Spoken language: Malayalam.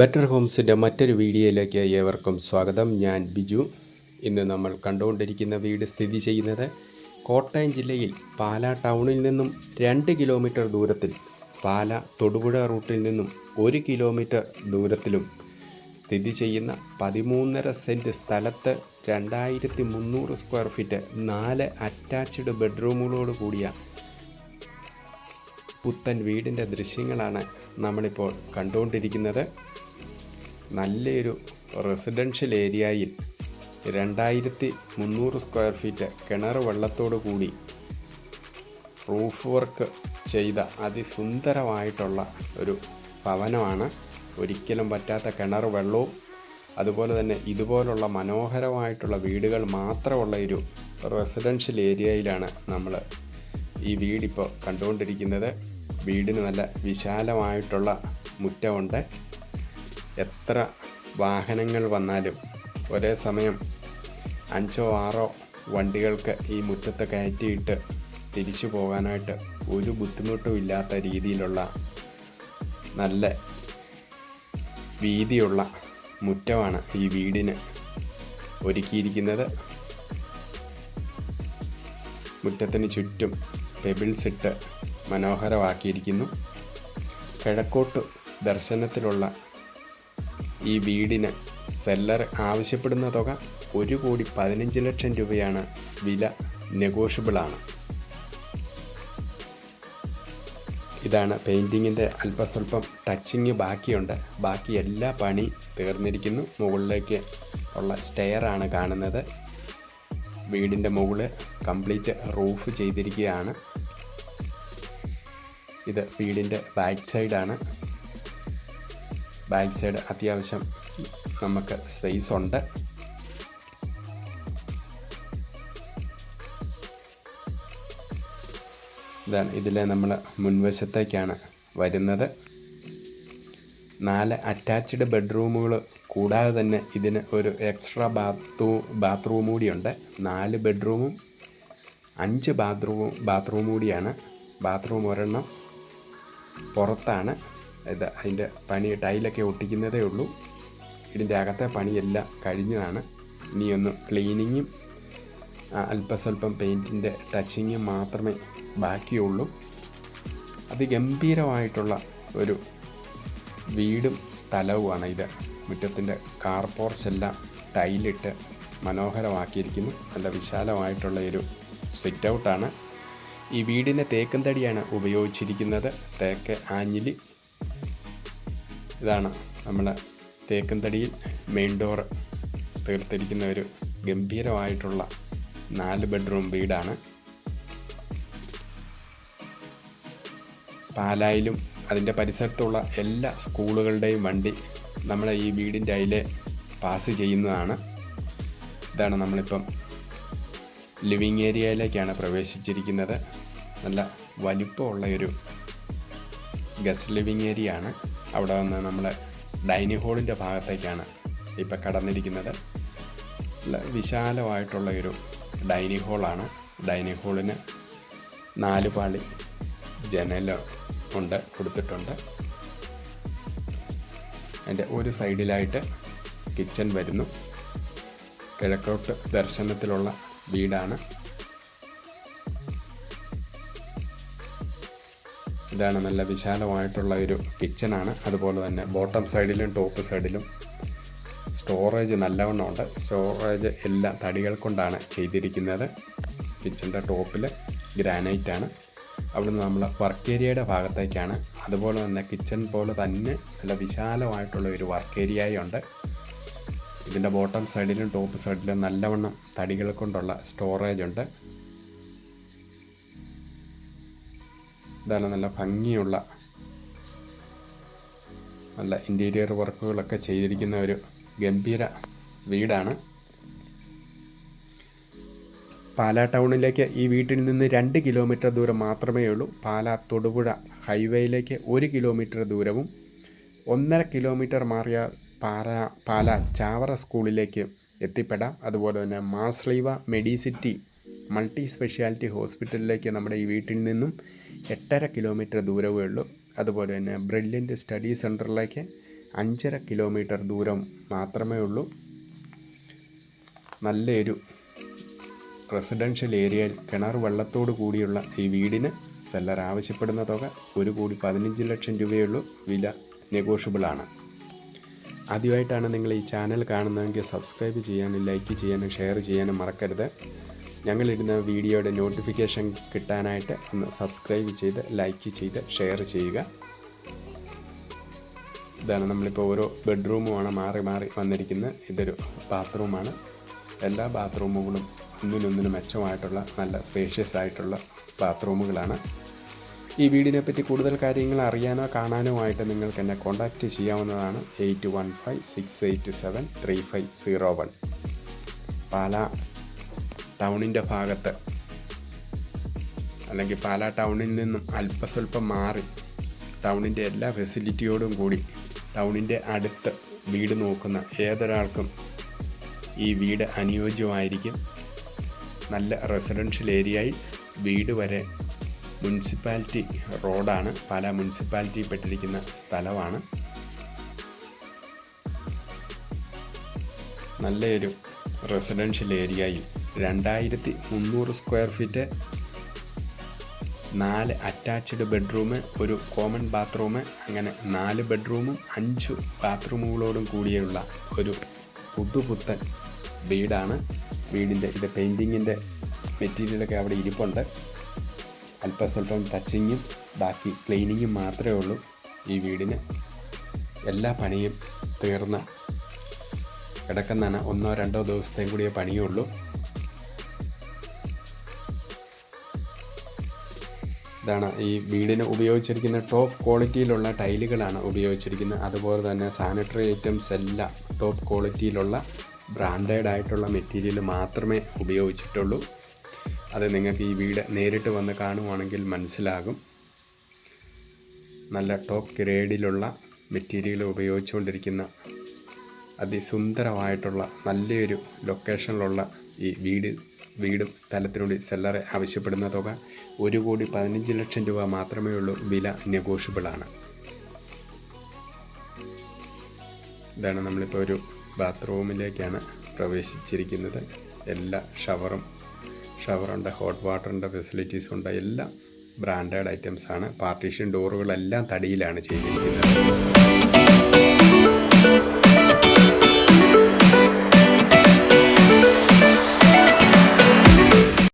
ബെറ്റർ ഹോംസിന്റെ മറ്റൊരു വീഡിയോയിലേക്ക് ഏവർക്കും സ്വാഗതം. ഞാൻ ബിജു. ഇന്ന് നമ്മൾ കണ്ടുകൊണ്ടിരിക്കുന്ന വീട് സ്ഥിതി ചെയ്യുന്നത് കോട്ടയം ജില്ലയിൽ പാലാ ടൗണിൽ നിന്നും രണ്ട് കിലോമീറ്റർ ദൂരത്തിൽ പാല തൊടുപുഴ റൂട്ടിൽ നിന്നും ഒരു കിലോമീറ്റർ ദൂരത്തിലും സ്ഥിതി ചെയ്യുന്ന പതിമൂന്നര സെന്റ് സ്ഥലത്ത് രണ്ടായിരത്തി മുന്നൂറ് സ്ക്വയർ ഫീറ്റ് നാല് അറ്റാച്ച്ഡ് ബെഡ്റൂമുകളോട് കൂടിയ പുത്തൻ വീടിന്റെ ദൃശ്യങ്ങളാണ് നമ്മളിപ്പോൾ കണ്ടുകൊണ്ടിരിക്കുന്നത്. നല്ലൊരു റെസിഡൻഷ്യൽ ഏരിയയിൽ രണ്ടായിരത്തി മുന്നൂറ് സ്ക്വയർ ഫീറ്റ് കിണർ വെള്ളത്തോടു കൂടി റൂഫ് വർക്ക് ചെയ്ത അതിസുന്ദരമായിട്ടുള്ള ഒരു ഭവനമാണ്. ഒരിക്കലും പറ്റാത്ത കിണർ വെള്ളവും അതുപോലെ തന്നെ ഇതുപോലുള്ള മനോഹരമായിട്ടുള്ള വീടുകൾ മാത്രമുള്ള ഒരു റെസിഡൻഷ്യൽ ഏരിയയിലാണ് നമ്മൾ ഈ വീടിപ്പോൾ കണ്ടുകൊണ്ടിരിക്കുന്നത്. വീടിന് നല്ല വിശാലമായിട്ടുള്ള മുറ്റമുണ്ട്. എത്ര വാഹനങ്ങൾ വന്നാലും ഒരേ സമയം അഞ്ചോ ആറോ വണ്ടികൾക്ക് ഈ മുറ്റത്ത് കയറ്റിയിട്ട് തിരിച്ചു പോകാനായിട്ട് ഒരു ബുദ്ധിമുട്ടും ഇല്ലാത്ത രീതിയിലുള്ള നല്ല വീതിയുള്ള മുറ്റമാണ് ഈ വീടിന് ഒരുക്കിയിരിക്കുന്നത്. മുറ്റത്തിന് ചുറ്റും പെബിൾസ് ഇട്ട് മനോഹരമാക്കിയിരിക്കുന്നു. കിഴക്കോട്ട് ദർശനത്തിലുള്ള ഈ വീടിന് സെല്ലർ ആവശ്യപ്പെടുന്ന തുക ഒരു കോടി പതിനഞ്ച് ലക്ഷം രൂപയാണ് വില നെഗോഷ്യബിളാണ്. ഇതാണ് പെയിന്റിങ്ങിന്റെ അല്പസ്വല്പം ടച്ചിങ് ബാക്കിയുണ്ട്. ബാക്കി എല്ലാ പണി തീർന്നിരിക്കുന്നു. മുകളിലേക്ക് ഉള്ള സ്റ്റെയറാണ് കാണുന്നത്. വീടിന്റെ മുകളിൽ കംപ്ലീറ്റ് റൂഫ് ചെയ്തിരിക്കുകയാണ്. ഇത് വീടിന്റെ ബാക്ക് സൈഡാണ്. ബാക്ക് സൈഡ് അത്യാവശ്യം നമുക്ക് സ്പേസ് ഉണ്ട്. ഇതാണ് ഇതിലെ നമ്മൾ മുൻവശത്തേക്കാണ് വരുന്നത്. നാല് അറ്റാച്ച്ഡ് ബെഡ്റൂമുകൾ കൂടാതെ തന്നെ ഇതിന് ഒരു എക്സ്ട്രാ ബാത്റൂ ബാത്റൂം കൂടിയുണ്ട്. നാല് ബെഡ്റൂമും അഞ്ച് ബാത്റൂം ബാത്റൂം കൂടിയാണ്. ബാത്റൂം ഒരെണ്ണം പുറത്താണ്. അതിന്റെ പണി ടൈലൊക്കെ ഒട്ടിക്കുന്നതേ ഉള്ളൂ. ഇതിന്റെ അകത്തെ പണിയെല്ലാം കഴിഞ്ഞതാണ്. ഇനിയൊന്ന് ക്ലീനിങ്ങും അല്പസ്വല്പം പെയിന്റിന്റെ ടച്ചിങ്ങും മാത്രമേ ബാക്കിയുള്ളൂ. അതിഗംഭീരമായിട്ടുള്ള ഒരു വീടും സ്ഥലവുമാണ് ഇത്. മുറ്റത്തിന്റെ കാർ പോർച്ച് എല്ലാം ടൈലിട്ട് മനോഹരമാക്കിയിരിക്കുന്നു. നല്ല വിശാലമായിട്ടുള്ള ഒരു സിറ്റ് ഔട്ടാണ്. ഈ വീടിന്റെ തേക്കും തടിയാണ് ഉപയോഗിച്ചിരിക്കുന്നത്. തേക്ക് ആഞ്ഞിലി ഇതാണ് നമ്മുടെ തേക്കും തടിയിൽ മെയിൻ ഡോർ തീർത്തിരിക്കുന്ന ഒരു ഗംഭീരമായിട്ടുള്ള നാല് ബെഡ്റൂം വീടാണ്. പാലായിലും അതിന്റെ പരിസരത്തുള്ള എല്ലാ സ്കൂളുകളുടെയും വണ്ടി നമ്മളെ ഈ വീടിന്റെ അതിലെ പാസ് ചെയ്യുന്നതാണ്. ഇതാണ് നമ്മളിപ്പം ലിവിങ് ഏരിയയിലേക്കാണ് പ്രവേശിച്ചിരിക്കുന്നത്. നല്ല വലിപ്പമുള്ള ഒരു ഗസ്റ്റ് ലിവിങ് ഏരിയ ആണ് അവിടെ വന്ന് നമ്മൾ ഡൈനിങ് ഹാളിന്റെ ഭാഗത്തേക്കാണ് ഇപ്പം കടന്നിരിക്കുന്നത്. വിശാലമായിട്ടുള്ള ഒരു ഡൈനിങ് ഹാളാണ്. ഡൈനിങ് ഹാളിന് നാല് പാളി ജനൽ ഉണ്ട് കൊടുത്തിട്ടുണ്ട്. അതിന്റെ ഒരു സൈഡിലായിട്ട് കിച്ചൺ വരുന്നു. കിഴക്കോട്ട് ദർശനത്തിലുള്ള വീടാണ്. ഇതാണ് നല്ല വിശാലമായിട്ടുള്ള ഒരു കിച്ചണാണ് അതുപോലെ തന്നെ ബോട്ടം സൈഡിലും ടോപ്പ് സൈഡിലും സ്റ്റോറേജ് നല്ലവണ്ണം ഉണ്ട് സ്റ്റോറേജ് എല്ലാം തടികൾ കൊണ്ടാണ് ചെയ്തിരിക്കുന്നത്. കിച്ചന്റെ ടോപ്പിൽ ഗ്രാനൈറ്റ് ആണ്. അവിടുന്ന് നമ്മൾ വർക്ക് ഏരിയയുടെ ഭാഗത്തേക്കാണ്. അതുപോലെ തന്നെ കിച്ചൺ പോലെ തന്നെ നല്ല വിശാലമായിട്ടുള്ള ഒരു വർക്ക് ഏരിയയുണ്ട് ഇതിന്റെ ബോട്ടം സൈഡിലും ടോപ്പ് സൈഡിലും നല്ലവണ്ണം തടികൾ കൊണ്ടുള്ള സ്റ്റോറേജ് ഉണ്ട്. ഇതാണ് നല്ല ഭംഗിയുള്ള നല്ല ഇന്റീരിയർ വർക്കുകളൊക്കെ ചെയ്തിരിക്കുന്ന ഒരു ഗംഭീര വീടാണ്. പാലാ ടൗണിലേക്ക് ഈ വീട്ടിൽ നിന്ന് രണ്ട് കിലോമീറ്റർ ദൂരം മാത്രമേ ഉള്ളൂ. പാലാ തൊടുപുഴ ഹൈവേയിലേക്ക് ഒരു കിലോമീറ്റർ ദൂരവും ഒന്നര കിലോമീറ്റർ മാറിയാൽ പാല പാല ചാവറ സ്കൂളിലേക്ക് എത്തിപ്പെടാം. അതുപോലെ തന്നെ മാർസ്ലീവ മെഡിസിറ്റി മൾട്ടി സ്പെഷ്യാലിറ്റി ഹോസ്പിറ്റലിലേക്ക് നമ്മുടെ ഈ വീട്ടിൽ നിന്നും എട്ടര കിലോമീറ്റർ ദൂരമേ ഉള്ളൂ. അതുപോലെ തന്നെ ബ്രില്യന്റ് സ്റ്റഡി സെന്ററിലേക്ക് അഞ്ചര കിലോമീറ്റർ ദൂരം മാത്രമേ ഉള്ളൂ. നല്ലൊരു റെസിഡൻഷ്യൽ ഏരിയയിൽ കിണർ വെള്ളത്തോട് കൂടിയുള്ള ഈ വീടിന് സെല്ലർ ആവശ്യപ്പെടുന്ന തുക ഒരു കോടി പതിനഞ്ച് ലക്ഷം രൂപയുള്ളൂ വില നെഗോഷ്യബിളാണ്. ആദ്യമായിട്ടാണ് നിങ്ങൾ ഈ ചാനൽ കാണുന്നതെങ്കിൽ സബ്സ്ക്രൈബ് ചെയ്യാനും ലൈക്ക് ചെയ്യാനും ഷെയർ ചെയ്യാനും മറക്കരുത്. ഞങ്ങളിടുന്ന വീഡിയോയുടെ നോട്ടിഫിക്കേഷൻ കിട്ടാനായിട്ട് ഒന്ന് സബ്സ്ക്രൈബ് ചെയ്ത് ലൈക്ക് ചെയ്ത് ഷെയർ ചെയ്യുക. ഇതാണ് നമ്മളിപ്പോൾ ഓരോ ബെഡ്റൂമുമാണ് മാറി മാറി വന്നിരിക്കുന്നത്. ഇതൊരു ബാത്റൂമാണ്. എല്ലാ ബാത്റൂമുകളും ഒന്നിനൊന്നിന് മെച്ചമായിട്ടുള്ള നല്ല സ്പേഷ്യസ് ആയിട്ടുള്ള ബാത്റൂമുകളാണ്. ഈ വീടിനെ പറ്റി കൂടുതൽ കാര്യങ്ങൾ അറിയാനോ കാണാനോ ആയിട്ട് നിങ്ങൾക്ക് എന്നെ കോൺടാക്റ്റ് ചെയ്യാവുന്നതാണ് eight one five six eight seven three five zero one Pala ടൗണിന്റെ ഭാഗത്ത്. അല്ലെങ്കിൽ പാലാ ടൗണിൽ നിന്നും അല്പസ്വല്പം മാറി ടൗണിന്റെ എല്ലാ ഫെസിലിറ്റിയോടും കൂടി ടൗണിന്റെ അടുത്ത് വീട് നോക്കുന്ന ഏതൊരാൾക്കും ഈ വീട് അനുയോജ്യമായിരിക്കും. നല്ല റെസിഡൻഷ്യൽ ഏരിയയിൽ വീട് വരെ മുനിസിപ്പാലിറ്റി റോഡാണ്. പല മുനിസിപ്പാലിറ്റി പെട്ടിരിക്കുന്ന സ്ഥലമാണ്. നല്ലൊരു റെസിഡൻഷ്യൽ ഏരിയയിൽ രണ്ടായിരത്തി മുന്നൂറ് സ്ക്വയർ ഫീറ്റ് നാല് അറ്റാച്ച്ഡ് ബെഡ്റൂം ഒരു കോമൺ ബാത്റൂം അങ്ങനെ നാല് ബെഡ്റൂമും അഞ്ച് ബാത്റൂമുകളോടും കൂടിയുള്ള ഒരു പുതുപുത്തൻ വീടാണ്. വീടിന്റെ ഇത് പെയിന്റിങ്ങിന്റെ മെറ്റീരിയലൊക്കെ അവിടെ ഇരിപ്പുണ്ട്. അല്പസ്വല്പം ടച്ചിങ്ങും ബാക്കി ക്ലീനിങ്ങും മാത്രമേ ഉള്ളൂ. ഈ വീടിന് എല്ലാ പണിയും തീർന്ന് കിടക്കുന്നതാണ്. ഒന്നോ രണ്ടോ ദിവസത്തെയും കൂടിയേ പണിയുള്ളൂ. ഇതാണ്. ഈ വീടിന് ഉപയോഗിച്ചിരിക്കുന്ന ടോപ്പ് ക്വാളിറ്റിയിലുള്ള ടൈലുകളാണ് ഉപയോഗിച്ചിരിക്കുന്നത്. അതുപോലെ തന്നെ സാനിറ്ററി ഐറ്റംസ് എല്ലാം ടോപ്പ് ക്വാളിറ്റിയിലുള്ള ബ്രാൻഡഡ് ആയിട്ടുള്ള മെറ്റീരിയൽ മാത്രമേ ഉപയോഗിച്ചിട്ടുള്ളൂ. അത് നിങ്ങൾക്ക് ഈ വീട് നേരിട്ട് വന്ന് കാണുവാണെങ്കിൽ മനസ്സിലാകും. നല്ല ടോപ്പ് ഗ്രേഡിലുള്ള മെറ്റീരിയൽ ഉപയോഗിച്ചുകൊണ്ടിരിക്കുന്ന അതിസുന്ദരമായിട്ടുള്ള നല്ലൊരു ലൊക്കേഷനിലുള്ള ഈ വീട് വീടും സ്ഥലത്തിനോട് സെല്ലറെ ആവശ്യപ്പെടുന്ന തുക ഒരു കോടി പതിനഞ്ച് ലക്ഷം രൂപ മാത്രമേ ഉള്ളൂ വില നെഗോഷ്യബിളാണ് ഇതാണ് നമ്മളിപ്പോൾ ഒരു ബാത്റൂമിലേക്കാണ് പ്രവേശിച്ചിരിക്കുന്നത്. എല്ലാ ഷവറും ഷവറുണ്ട് ഹോട്ട് വാട്ടറിന്റെ ഫെസിലിറ്റീസ് ഉണ്ട് എല്ലാം ബ്രാൻഡഡ് ആണ്. പാർട്ടീഷൻ ഡോറുകളെല്ലാം തടിയിലാണ് ചെയ്തിരിക്കുന്നത്.